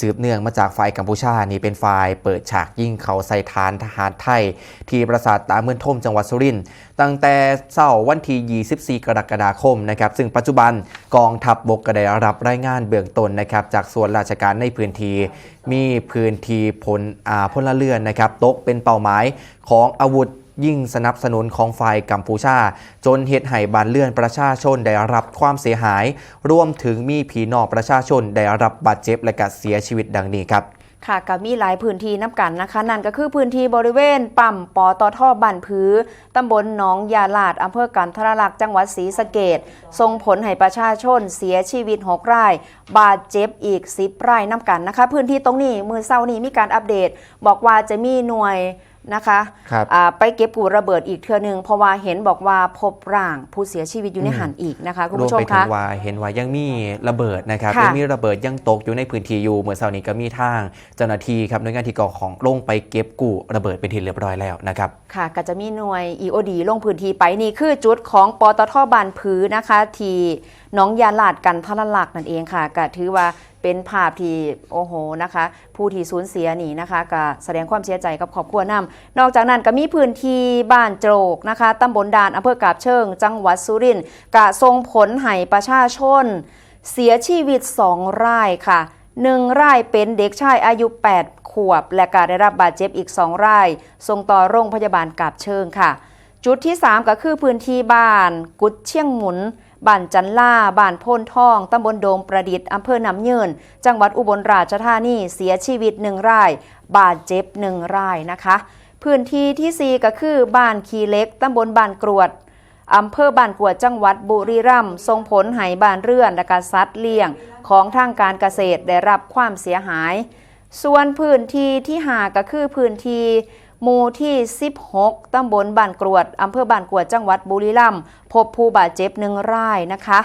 สืบเนื่องมาจากฝ่ายกัมพูชานี่เป็นฝ่ายเปิดฉากยิงเขาใส่ฐานทหารไทย ที่ปราสาทตาเมืองทมจังหวัดสุรินทร์ตั้งแต่เช้าวันที่ 24 กรกฎาคมนะครับซึ่งปัจจุบันกองทัพบบกก็ได้รับรายงานเบื้องต้นนะครับจากส่วนราชการในพื้นที่มีพื้นที่พลอาพลเรือนนะครับตกเป็นเป้าหมายของอาวุธ ยิ่งสนับสนุนของฝ่ายกัมพูชา จนเหตุให้บานเรือนประชาชนได้รับความเสียหาย รวมถึงมีผีนอกประชาชนได้รับบาดเจ็บและก็เสียชีวิตดังนี้ครับค่ะก็มีหลายพื้นที่นับกันนะคะ นั่นก็คือพื้นที่บริเวณปั๊มปอตอท่อบันพือตำบลหนองยาลาดอำเภอกันทรลักษณ์จังหวัดศรีสะเกดส่งผลให้ประชาชนเสียชีวิต6ราย บาดเจ็บอีก10รายนับกันนะคะ พื้นที่ตรงนี้มือเศร้านี้มีการอัปเดต บอกว่าจะมีหน่วย นะคะครับอ่าไปเก็บกูระเบิดอีกเทือหนึงเพราะว่าเห็นบอกว่าพบร่างผู้เสียชีวิตอยู่ในหันอีกนะคะคุณรวมผู้ชมไปถึคะ งว่าเห็นว่ายังมีระเบิดนะครับค่ะยังมีระเบิดยังตกอยู่ในพื้นที่อยู่เมื่อเช้านี้ก็มีทางเจ้าหน้าที่ครับหน่วยงานที่เกาะของลงไปเก็บกู้ระเบิดเป็นที่เรียบร้อยแล้วนะครับ ค่ะก็จะมีหน่วย EOD ลงพื้นที่ไปนี่คือจุดของปตทบานพือนะคะ ที่หน้องยาลาดกันทรลักษณ์นั่นเองค่ะก็ถือว่า เป็นภาพที่โอ้โหนะคะ ผู้ที่สูญเสียนี่นะคะก็แสดงความเสียใจกับครอบครัวนำนอกจากนั้นก็มีพื้นที่บ้านโจกนะคะตำบลดานอำเภอกาบเชิง จังหวัดสุรินทร์กะส่งผลให้ประชาชน เสียชีวิต2รายค่ะหนึ่งรายเป็นเด็กชายอายุ 8 ขวบ และก็ได้รับบาดเจ็บอีก2รายส่งต่อโรงพยาบาลกาบเชิงค่ะ จุดที่ 3 ก็คือพื้นที่บ้าน กุดเชียงหมุน บ้านจันล่าบ้านโพนทองตำบลโดมประดิษฐ์อำเภอหนำเยินจังหวัดอุบลราชธานีเสียชีวิตหนึ่งราย บาดเจ็บหนึ่งรายนะคะ พื้นที่ที่ 4 ก็คือบ้านคีเล็กตำบลบ้านกรวดอำเภอบ้านกรวดจังหวัดบุรีรัมย์ส่งผลให้บ้านเรือนและกสัตว์เลี้ยงของทางการเกษตรได้รับความเสียหาย ส่วนพื้นที่ที่หาก็คือพื้นที่ หมู่ที่ 16 ตำบลบ้านกรวด อำเภอบ้านกรวด จังหวัดบุรีรัมย์พบผู้บาดเจ็บหนึ่งรายนะคะ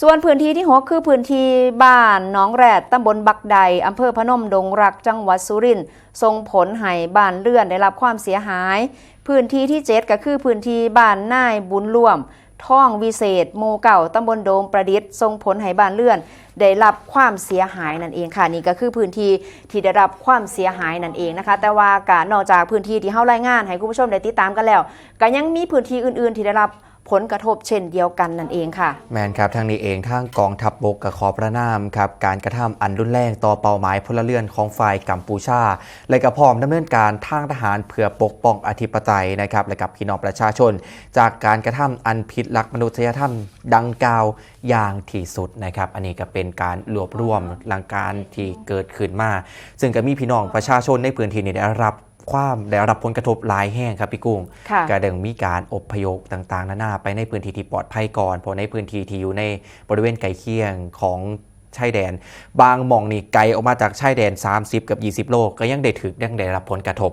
ส่วนพื้นที่ที่ 6 คือพื้นที่บ้านหนองแรดตำบลบักใด อำเภอพนมดงรัก จังหวัดสุรินทร์ส่งผลให้บ้านเลื่อนได้รับความเสียหาย พื้นที่ที่ 7 ก็คือพื้นที่บ้านน่ายบุญร่วม ท่องวิเศษโมเก่าตำบลโดมประดิษฐ์ทรงผลไหบ้านเลื่อน ได้รับความเสียหายนั่นเองค่ะนี่ก็คือพื้นที่ที่ได้รับความเสียหายนั่นเองนะคะ แต่ว่าการนอกจากพื้นที่ที่เฮารายงานให้คุณผู้ชมได้ติดตามกันแล้วก็ยังมีพื้นที่อื่น ๆ ที่ได้รับ ผลกระทบเช่นเดียวกันนั่นเองค่ะ แมนครับทางนี้เองทางกองทัพบบกกับขอประนามครับการกระทำอันรุนแรงต่อเป้าหมายพลเรือนของฝ่ายกัมพูชา และก็พร้อมดำเนินการทางทหารเพื่อปกป้องอธิปไตยนะครับและกับพี่น้องประชาชน จากการกระทำอันผิดหลักมนุษยธรรมดังกล่าวอย่างที่สุดนะครับ อันนี้ก็เป็นการรวบรวมหลังการที่เกิดขึ้นมา ซึ่งก็มีพี่น้องประชาชนในพื้นที่นี้ได้รับ ความได้รับผลกระทบหลายแห่งครับพี่กุ้งค่ะก็ดังมีการอพยพต่างๆนานาไปในพื้นที่ที่ปลอดภัยก่อนเพราะในพื้นที่ที่อยู่ในบริเวณไกลเคียงของชายแดน บางหมองนี่ไกลออกมาจากชายแดน 30 กับ 20 โลก็ยังได้ถึกยังได้รับผลกระทบ